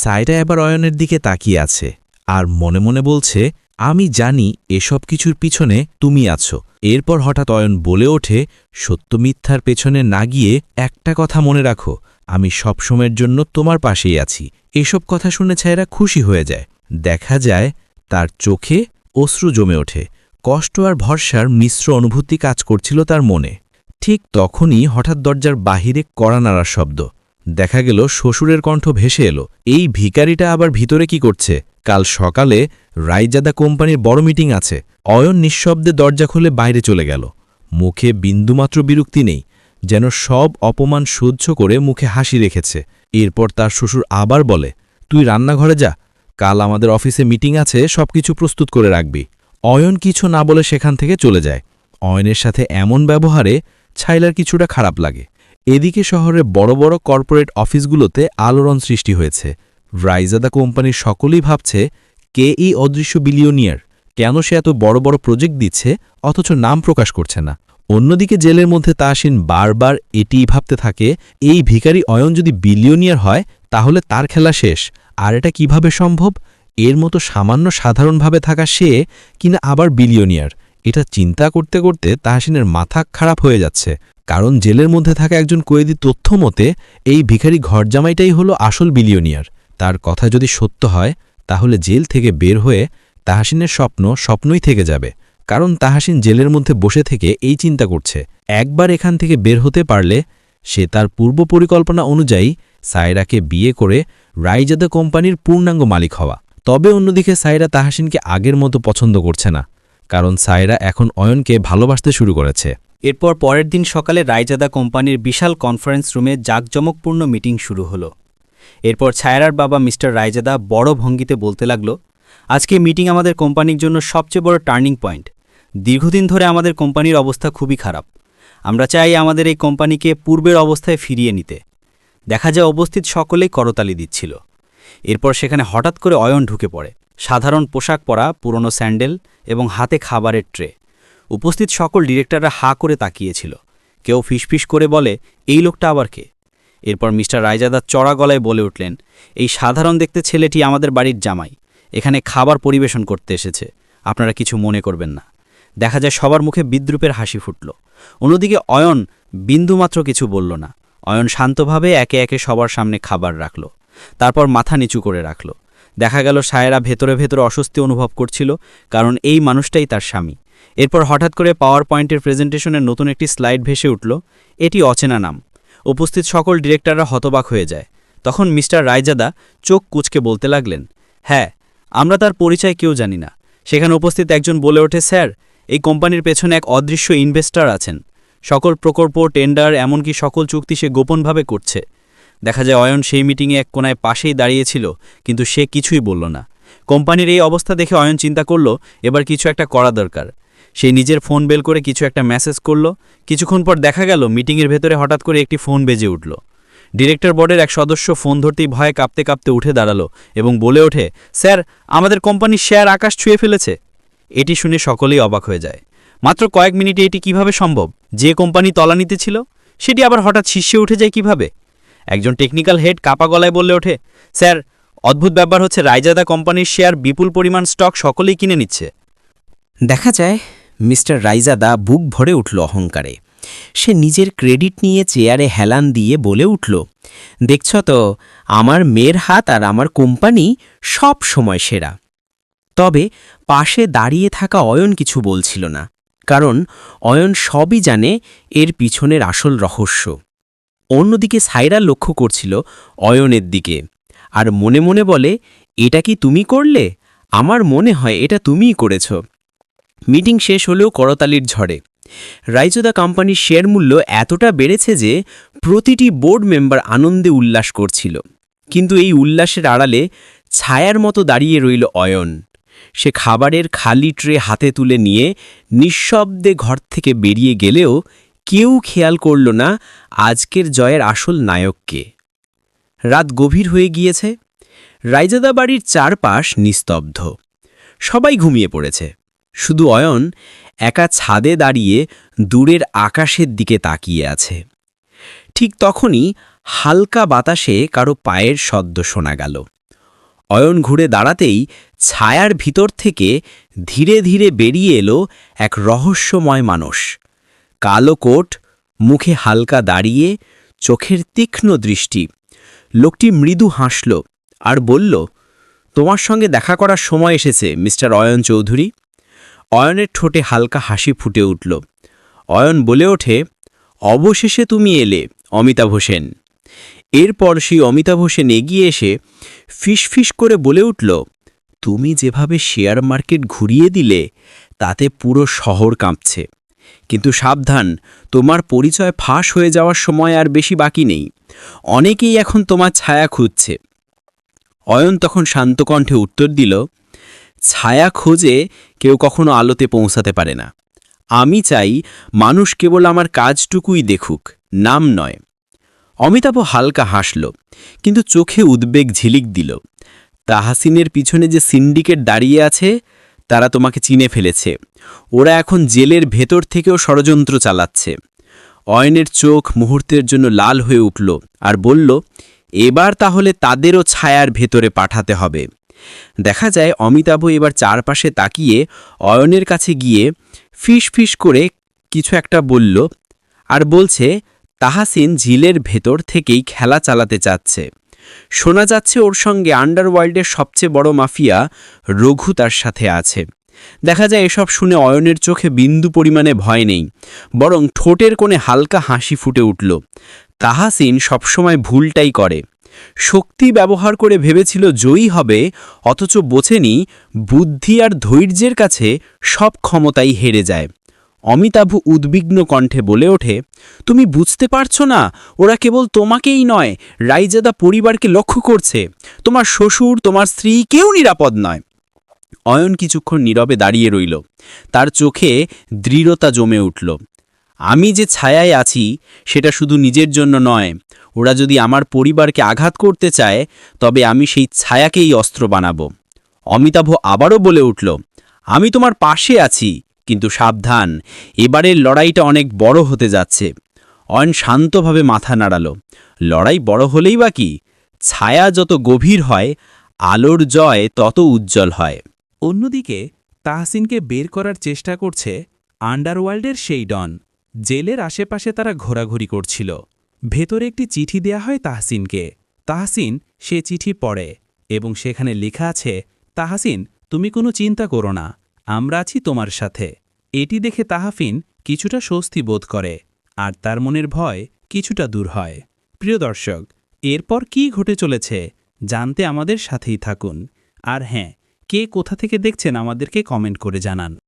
সাইরা এবার অয়নের দিকে তাকিয়ে আছে আর মনে মনে বলছে, আমি জানি এসব কিছুর পিছনে তুমি আছো। এরপর হঠাৎ অয়ন বলে ওঠে, সত্য মিথ্যার পেছনে না গিয়ে একটা কথা মনে রাখো, আমি সবসময়ের জন্য তোমার পাশেই আছি। এসব কথা শুনে ছায়েরা খুশি হয়ে যায়। দেখা যায় তার চোখে অশ্রু জমে ওঠে। কষ্ট আর ভরসার মিশ্র অনুভূতি কাজ করছিল তার মনে। ঠিক তখনই হঠাৎ দরজার বাহিরে কড়া নাড়ার শব্দ। দেখা গেল শ্বশুরের কণ্ঠ ভেসে এলো। এই ভিকারিটা আবার ভিতরে কি করছে? কাল সকালে রাইজাদা কোম্পানির বড় মিটিং আছে। অয়ন নিঃশব্দে দরজা খুলে বাইরে চলে গেল। মুখে বিন্দুমাত্র বিরক্তি নেই, যেন সব অপমান সহ্য করে মুখে হাসি রেখেছে। এরপর তার শ্বশুর আবার বলে, তুই রান্নাঘরে যা, কাল আমাদের অফিসে মিটিং আছে, সবকিছু প্রস্তুত করে রাখবি। অয়ন কিছু না বলে সেখান থেকে চলে যায়। অয়নের সাথে এমন ব্যবহারে ছাইলার কিছুটা খারাপ লাগে। এদিকে শহরের বড় বড় কর্পোরেট অফিসগুলোতে আলোড়ন সৃষ্টি হয়েছে। রাইজাদা কোম্পানির সকলেই ভাবছে, কে এই অদৃশ্য বিলিয়নিয়ার? কেন সে এত বড় বড় প্রজেক্ট দিচ্ছে, অথচ নাম প্রকাশ করছে না? অন্যদিকে জেলের মধ্যে তাসিন বারবার এটিই ভাবতে থাকে, এই ভিখারি অয়ন যদি বিলিয়নিয়ার হয়, তাহলে তার খেলা শেষ। আর এটা কীভাবে সম্ভব? এর মতো সামান্য সাধারণভাবে থাকা সে কিনা আবার বিলিয়নিয়ার? এটা চিন্তা করতে করতে তাহসিনের মাথা খারাপ হয়ে যাচ্ছে। কারণ জেলের মধ্যে থাকা একজন কয়েদি তথ্য মতে, এই ভিখারি ঘরজামাইটাই হলো আসল বিলিয়নিয়ার। তার কথা যদি সত্য হয়, তাহলে জেল থেকে বের হয়ে তাহাসিনের স্বপ্ন স্বপ্নই থেকে যাবে। কারণ তাহাসিন জেলের মধ্যে বসে থেকে এই চিন্তা করছে। একবার এখান থেকে বের হতে পারলে সে তার পূর্ব পরিকল্পনা অনুযায়ী সায়রাকে বিয়ে করে রাইজাদা কোম্পানির পূর্ণাঙ্গ মালিক হওয়া। তবে অন্যদিকে সায়রা তাহাসিনকে আগের মতো পছন্দ করছে না, কারণ সায়রা এখন অয়নকে ভালোবাসতে শুরু করেছে। এরপর পরের দিন সকালে রায়জাদা কোম্পানির বিশাল কনফারেন্স রুমে জাঁকজমকপূর্ণ মিটিং শুরু হলো। এরপর ছায়রার বাবা মিস্টার রায়জাদা বড় ভঙ্গিতে বলতে লাগল, আজকে মিটিং আমাদের কোম্পানির জন্য সবচেয়ে বড় টার্নিং পয়েন্ট। দীর্ঘদিন ধরে আমাদের কোম্পানির অবস্থা খুবই খারাপ। আমরা চাই আমাদের এই কোম্পানিকে পূর্বের অবস্থায় ফিরিয়ে নিতে। দেখা যায় উপস্থিত সকলেই করতালি দিচ্ছিল। এরপর সেখানে হঠাৎ করে অয়ন ঢুকে পড়ে। সাধারণ পোশাক পরা, পুরনো স্যান্ডেল এবং হাতে খাবারের ট্রে। উপস্থিত সকল ডিরেক্টররা হা করে তাকিয়েছিল। কেউ ফিসফিস করে বলে, এই লোকটা আবার কে? এরপর মিস্টার রায়জাদা চড়া গলায় বলে উঠলেন, এই সাধারণ দেখতে ছেলেটি আমাদের বাড়ির জামাই। এখানে খাবার পরিবেশন করতে এসেছে। আপনারা কিছু মনে করবেন না। দেখা যায় সবার মুখে বিদ্রুপের হাসি ফুটল। অন্যদিকে অয়ন বিন্দুমাত্র কিছু বলল না। অয়ন শান্তভাবে একে একে সবার সামনে খাবার রাখল। তারপর মাথা নিচু করে রাখল। দেখা গেল সায়েরা ভেতরে ভেতরে অস্বস্তি অনুভব করছিল, কারণ এই মানুষটাই তার স্বামী। এরপর হঠাৎ করে পাওয়ার পয়েন্টের প্রেজেন্টেশনের নতুন একটি স্লাইড ভেসে উঠল। এটি অচেনা নাম। উপস্থিত সকল ডিরেক্টররা হতবাক হয়ে যায়। তখন মিস্টার রায়জাদা চোখ কুচকে বলতে লাগলেন হ্যাঁ আমরা তার পরিচয় কেউ জানি না। সেখানে উপস্থিত একজন বলে ওঠে, স্যার, এই কোম্পানির পেছনে এক অদৃশ্য ইনভেস্টর আছেন। সকল প্রকল্প, টেন্ডার, এমনকি সকল চুক্তি সে গোপনভাবে করছে। দেখা যায় অয়ন সেই মিটিংয়ে এক কোনায় পাশেই দাঁড়িয়েছিল, কিন্তু সে কিছুই বলল না। কোম্পানির এই অবস্থা দেখে অয়ন চিন্তা করল, এবার কিছু একটা করা দরকার। সে নিজের ফোন বেল করে কিছু একটা মেসেজ করল। কিছুক্ষণ পর দেখা গেল মিটিংয়ের ভেতরে হঠাৎ করে একটি ফোন বেজে উঠল। ডিরেক্টর বোর্ডের এক সদস্য ফোন ধরতেই ভয়ে কাঁপতে কাঁপতে উঠে দাঁড়াল এবং বলে ওঠে, স্যার, আমাদের কোম্পানির শেয়ার আকাশ ছুঁয়ে ফেলেছে। এটি শুনে সকলেই অবাক হয়ে যায়। মাত্র কয়েক মিনিটে এটি কীভাবে সম্ভব? যে কোম্পানি তলানিতে ছিল, সেটি আবার হঠাৎ শীর্ষে উঠে যায় কীভাবে? একজন টেকনিক্যাল হেড কাপা গলায় বললে ওঠে, স্যার, অদ্ভুত ব্যাপার হচ্ছে রায়জাদা কোম্পানির শেয়ার বিপুল পরিমাণ স্টক সকলেই কিনে নিচ্ছে। দেখা যায় মিস্টার রাইজাদা বুক ভরে উঠল অহংকারে। সে নিজের ক্রেডিট নিয়ে চেয়ারে হেলান দিয়ে বলে উঠল, দেখছ তো, আমার মেয়ের হাত আর আমার কোম্পানি সব সময় সেরা। তবে পাশে দাঁড়িয়ে থাকা অয়ন কিছু বলছিল না, কারণ অয়ন সবই জানে এর পিছনের আসল রহস্য। অন্যদিকে সাইরা লক্ষ্য করছিল অয়নের দিকে আর মনে মনে বলে, এটা কি তুমি করলে? আমার মনে হয় এটা তুমিই করেছ। মিটিং শেষ হলেও করতালির ঝড়ে। রাইজোদা কোম্পানির শেয়ার মূল্য এতটা বেড়েছে যে প্রতিটি বোর্ড মেম্বার আনন্দে উল্লাস করছিল। কিন্তু এই উল্লাসের আড়ালে ছায়ার মতো দাঁড়িয়ে রইল অয়ন। সে খাবারের খালি ট্রে হাতে তুলে নিয়ে নিঃশব্দে ঘর থেকে বেরিয়ে গেলেও কেউ খেয়াল করল না আজকের জয়ের আসল নায়ককে। রাত গভীর হয়ে গিয়েছে। রাইজাদা বাড়ির চারপাশ নিস্তব্ধ। সবাই ঘুমিয়ে পড়েছে। শুধু অয়ন একা ছাদে দাঁড়িয়ে দূরের আকাশের দিকে তাকিয়ে আছে। ঠিক তখনই হালকা বাতাসে কারও পায়ের শব্দ শোনা গেল। অয়ন ঘুরে দাঁড়াতেই ছায়ার ভিতর থেকে ধীরে ধীরে বেরিয়ে এলো এক রহস্যময় মানুষ। কালো কোট, মুখে হালকা দাঁড়িয়ে, চোখের তীক্ষ্ণ দৃষ্টি। লোকটি মৃদু হাসল আর বলল, তোমার সঙ্গে দেখা করার সময় এসেছে, মিস্টার অয়ন চৌধুরী। অয়নের ঠোঁটে হালকা হাসি ফুটে উঠল। অয়ন বলে ওঠে, অবশেষে তুমি এলে, অমিতাভ হোসেন। এরপর সেই অমিতাভ হোসেন এগিয়ে এসে ফিসফিস করে বলে উঠল, তুমি যেভাবে শেয়ার মার্কেট ঘুরিয়ে দিলে, তাতে পুরো শহর কাঁপছে। কিন্তু সাবধান, তোমার পরিচয় ফাঁস হয়ে যাওয়ার সময় আর বেশি বাকি নেই। অনেকেই এখন তোমার ছায়া খুঁজছে। অয়ন তখন শান্ত কণ্ঠে উত্তর দিল, ছায়া খোঁজে কেউ কখনো আলোতে পৌঁছাতে পারে না। আমি চাই মানুষ কেবল আমার কাজটুকুই দেখুক, নাম নয়। অমিতাভ হালকা হাসল, কিন্তু চোখে উদ্বেগ ঝিলিক দিল। তাহাসিনের পিছনে যে সিন্ডিকেট দাঁড়িয়ে আছে, তারা তোমাকে চিনে ফেলেছে। ওরা এখন জেলের ভেতর থেকেও ষড়যন্ত্র চালাচ্ছে। অয়নের চোখ মুহূর্তের জন্য লাল হয়ে উঠল আর বলল, এবার তাহলে তাদেরও ছায়ার ভেতরে পাঠাতে হবে। দেখা যায় অমিতাভ এবার চারপাশে তাকিয়ে অয়নের কাছে গিয়ে ফিস ফিস করে কিছু একটা বলল আর বলছে, তাহাসিন ঝিলের ভেতর থেকেই খেলা চালাতে চাচ্ছে শোনা যাচ্ছে ওর সঙ্গে আন্ডারওয়ার্ল্ডের সবচেয়ে বড় মাফিয়া রঘু তার সাথে আছে। দেখা যায় এসব শুনে অয়নের চোখে বিন্দু পরিমাণে ভয় নেই, বরং ঠোঁটের কোণে হালকা হাসি ফুটে উঠল। তাহাসিন সবসময় ভুলটাই করে। শক্তি ব্যবহার করে ভেবেছিল জয়ী হবে, অথচ বোঝেনি বুদ্ধি আর ধৈর্যের কাছে সব ক্ষমতাই হেরে যায়। অমিতাভ উদ্বিগ্ন কণ্ঠে বলে ওঠে, তুমি বুঝতে পারছ না, ওরা কেবল তোমাকেই নয়, রাইজাদা পরিবারকে লক্ষ্য করছে। তোমার শ্বশুর, তোমার স্ত্রী কেউ নিরাপদ নয়। অয়ন কিছুক্ষণ নীরবে দাঁড়িয়ে রইল। তার চোখে দৃঢ়তা জমে উঠল। আমি যে ছায়ায় আছি, সেটা শুধু নিজের জন্য নয়। ওরা যদি আমার পরিবারকে আঘাত করতে চায়, তবে আমি সেই ছায়াকেই অস্ত্র বানাব। অমিতাভ আবারও বলে উঠল, আমি তোমার পাশে আছি, কিন্তু সাবধান, এবারের লড়াইটা অনেক বড় হতে যাচ্ছে। অয়ন শান্তভাবে মাথা নাড়াল, লড়াই বড় হলেই বা কি? ছায়া যত গভীর হয়, আলোর জয় তত উজ্জ্বল হয়। অন্যদিকে, তাহসিনকে বের করার চেষ্টা করছে আন্ডারওয়ার্ল্ডের সেই ডন। জেলের আশেপাশে তারা ঘোরাঘুরি করছিল। ভেতরে একটি চিঠি দেয়া হয় তাহসিনকে। তাহসিন, সে চিঠি পড়ে এবং সেখানে লেখা আছে, তাহসিন, তুমি কোনো চিন্তা করো না, আমরা আছি তোমার সাথে। এটি দেখে তাহাফিন কিছুটা স্বস্তি বোধ করে আর তার মনের ভয় কিছুটা দূর হয়। প্রিয় দর্শক, এরপর কি ঘটে চলেছে জানতে আমাদের সাথেই থাকুন। আর হ্যাঁ কে কোথা থেকে দেখছেন আমাদেরকে কমেন্ট করে জানান।